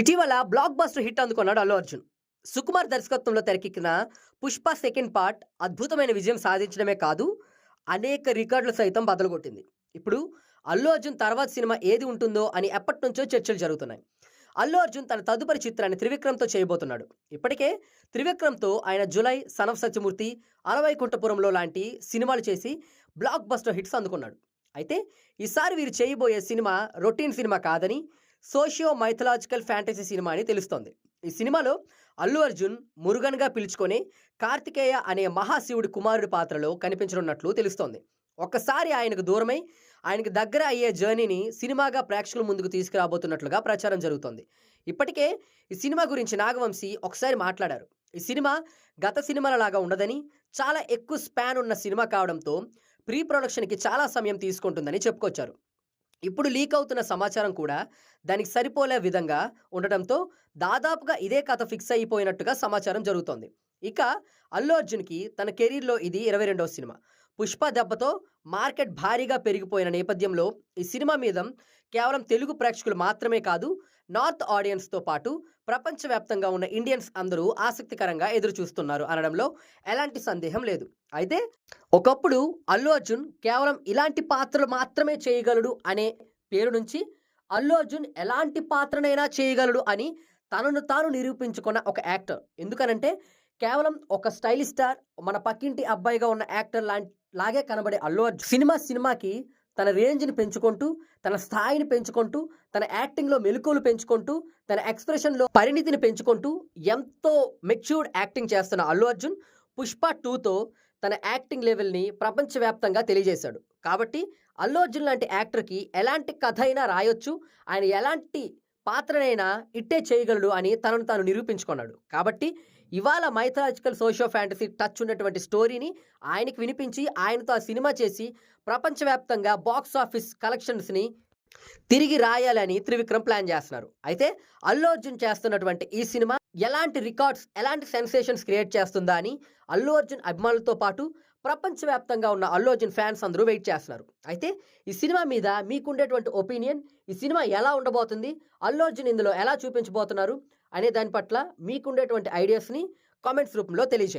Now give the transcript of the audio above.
ఇటీవల block buster hit అందుకున్నాడు అల్లు అర్జున్. సుకుమార్ దర్శకత్వంలో తెరకెక్కిన పుష్ప సెకండ్ పార్ట్ అద్భుతమైన విజయం సాధించడమే కాదు అనేక రికార్డులు సైతం బదలుగొట్టింది. ఇప్పుడు అల్లు అర్జున్ తర్వాత సినిమా ఏది ఉంటుందో అని ఎప్పటి నుంచో చర్చలు జరుగుతున్నాయి. అల్లు అర్జున్ తన తదుపరి చిత్రాన్ని త్రివిక్రమ్తో చేయబోతున్నాడు. ఇప్పటికే త్రివిక్రమ్తో ఆయన జులై సనఫ్ సత్యమూర్తి అరవై కుంటపురంలో లాంటి సినిమాలు చేసి బ్లాక్ బస్టర్ హిట్స్ అందుకున్నాడు. అయితే ఈసారి వీరు చేయబోయే సినిమా రొటీన్ సినిమా కాదని సోషియో మైథలాజికల్ ఫ్యాంటసీ సినిమా అని తెలుస్తోంది. ఈ సినిమాలో అల్లు అర్జున్ మురుగన్గా పిలుచుకొని కార్తికేయ అనే మహాశివుడి కుమారుడి పాత్రలో కనిపించనున్నట్లు తెలుస్తోంది. ఒక్కసారి ఆయనకు దూరమై ఆయనకు దగ్గర అయ్యే జర్నీని సినిమాగా ప్రేక్షకుల ముందుకు తీసుకురాబోతున్నట్లుగా ప్రచారం జరుగుతోంది. ఇప్పటికే ఈ సినిమా గురించి నాగవంశీ ఒకసారి మాట్లాడారు. ఈ సినిమా గత సినిమాల లాగా ఉండదని చాలా ఎక్కువ స్పాన్ ఉన్న సినిమా కావడంతో ప్రీ ప్రొడక్షన్కి చాలా సమయం తీసుకుంటుందని చెప్పుకొచ్చారు. ఇప్పుడు లీక్ అవుతున్న సమాచారం కూడా దానికి సరిపోలే విధంగా ఉండటంతో దాదాపుగా ఇదే కథ ఫిక్స్ అయిపోయినట్టుగా సమాచారం జరుగుతోంది. ఇక అల్లు అర్జున్కి తన కెరీర్లో ఇది ఇరవై రెండవ సినిమా. పుష్ప దెబ్బతో మార్కెట్ భారీగా పెరిగిపోయిన నేపథ్యంలో ఈ సినిమా మీద కేవలం తెలుగు ప్రేక్షకులు మాత్రమే కాదు నార్త్ ఆడియన్స్తో పాటు ప్రపంచవ్యాప్తంగా ఉన్న ఇండియన్స్ అందరూ ఆసక్తికరంగా ఎదురు చూస్తున్నారు అనడంలో ఎలాంటి సందేహం లేదు. అయితే ఒకప్పుడు అల్లు అర్జున్ కేవలం ఇలాంటి పాత్రలు మాత్రమే చేయగలడు అనే పేరు నుంచి అల్లు అర్జున్ ఎలాంటి పాత్రనైనా చేయగలడు అని తనను తాను నిరూపించుకున్న ఒక యాక్టర్. ఎందుకనంటే కేవలం ఒక స్టైలిష్ స్టార్ మన పక్కింటి అబ్బాయిగా ఉన్న యాక్టర్ లాంటి లాగే కనబడే అల్లు అర్జున్. సినిమా సినిమాకి తన రేంజ్ని పెంచుకుంటూ తన స్థాయిని పెంచుకుంటూ తన యాక్టింగ్లో మెలకువలు పెంచుకుంటూ తన ఎక్స్ప్రెషన్లో పరిణితిని పెంచుకుంటూ ఎంతో మెచ్యూర్డ్ యాక్టింగ్ చేస్తున్న అల్లు అర్జున్ పుష్ప టూతో తన యాక్టింగ్ లెవెల్ని ప్రపంచవ్యాప్తంగా తెలియజేశాడు. కాబట్టి అల్లు అర్జున్ లాంటి యాక్టర్కి ఎలాంటి కథ అయినా రాయొచ్చు. ఆయన ఎలాంటి పాత్రనైనా ఇట్టే చేయగలడు అని తనను తాను నిరూపించుకున్నాడు. కాబట్టి ఇవాళ మైథలాజికల్ సోషియో ఫ్యాంటసీ టచ్ ఉన్నటువంటి స్టోరీని ఆయనకి వినిపించి ఆయనతో ఆ సినిమా చేసి ప్రపంచవ్యాప్తంగా బాక్స్ ఆఫీస్ కలెక్షన్స్ని తిరిగి రాయాలని త్రివిక్రమ్ ప్లాన్ చేస్తున్నారు. అయితే అల్లు అర్జున్ చేస్తున్నటువంటి ఈ సినిమా ఎలాంటి రికార్డ్స్ ఎలాంటి సెన్సేషన్స్ క్రియేట్ చేస్తుందా అని అల్లు అర్జున్ అభిమానులతో పాటు ప్రపంచవ్యాప్తంగా ఉన్న అల్లు అర్జున్ ఫ్యాన్స్ అందరూ వెయిట్ చేస్తున్నారు. అయితే ఈ సినిమా మీద మీకుండేటువంటి ఒపీనియన్ ఈ సినిమా ఎలా ఉండబోతుంది అల్లు అర్జున్ ఇందులో ఎలా చూపించబోతున్నారు అనే దాని పట్ల మీకుండేటువంటి ఐడియాస్ని కామెంట్స్ రూపంలో తెలియజేయండి.